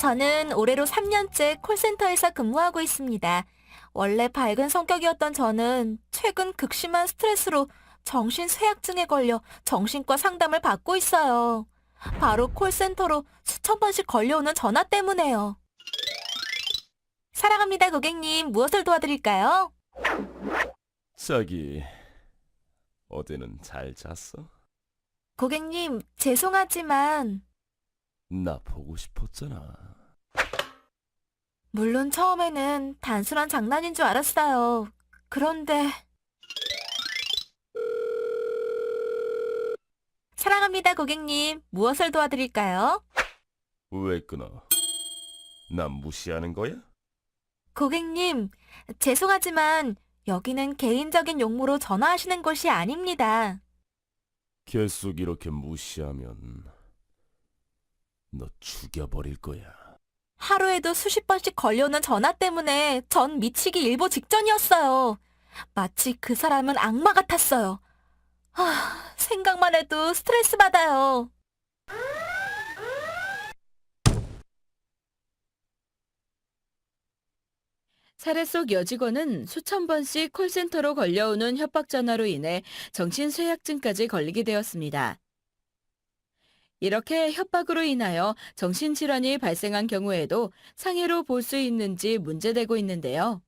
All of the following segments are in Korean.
저는 올해로 3년째 콜센터에서 근무하고 있습니다. 원래 밝은 성격이었던 저는 최근 극심한 스트레스로 정신 쇠약증에 걸려 정신과 상담을 받고 있어요. 바로 콜센터로 수천 번씩 걸려오는 전화 때문에요. 사랑합니다, 고객님. 무엇을 도와드릴까요? 저기 어제는 잘 잤어? 고객님, 죄송하지만 나 보고 싶었잖아. 물론 처음에는 단순한 장난인 줄 알았어요. 그런데 사랑합니다, 고객님. 무엇을 도와드릴까요? 왜 끊어? 난 무시하는 거야? 고객님, 죄송하지만 여기는 개인적인 용무로 전화하시는 곳이 아닙니다. 계속 이렇게 무시하면 너 죽여버릴 거야. 하루에도 수십 번씩 걸려오는 전화 때문에 전 미치기 일보 직전이었어요. 마치 그 사람은 악마 같았어요. 아, 생각만 해도 스트레스 받아요. 사례 속 여직원은 수천 번씩 콜센터로 걸려오는 협박 전화로 인해 정신 쇠약증까지 걸리게 되었습니다. 이렇게 협박으로 인하여 정신질환이 발생한 경우에도 상해로 볼 수 있는지 문제되고 있는데요.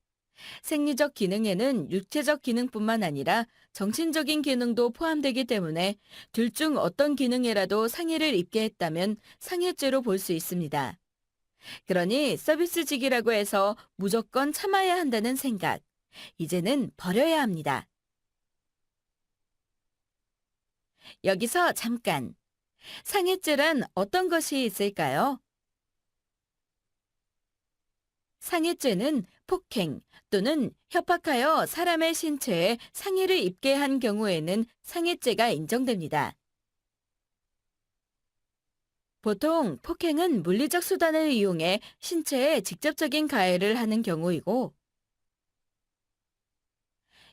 생리적 기능에는 육체적 기능뿐만 아니라 정신적인 기능도 포함되기 때문에 둘 중 어떤 기능에라도 상해를 입게 했다면 상해죄로 볼 수 있습니다. 그러니 서비스직이라고 해서 무조건 참아야 한다는 생각. 이제는 버려야 합니다. 여기서 잠깐. 상해죄란 어떤 것이 있을까요? 상해죄는 폭행 또는 협박하여 사람의 신체에 상해를 입게 한 경우에는 상해죄가 인정됩니다. 보통 폭행은 물리적 수단을 이용해 신체에 직접적인 가해를 하는 경우이고,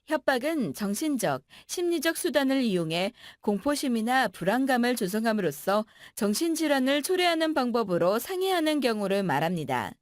협박은 정신적, 심리적 수단을 이용해 공포심이나 불안감을 조성함으로써 정신질환을 초래하는 방법으로 상해하는 경우를 말합니다.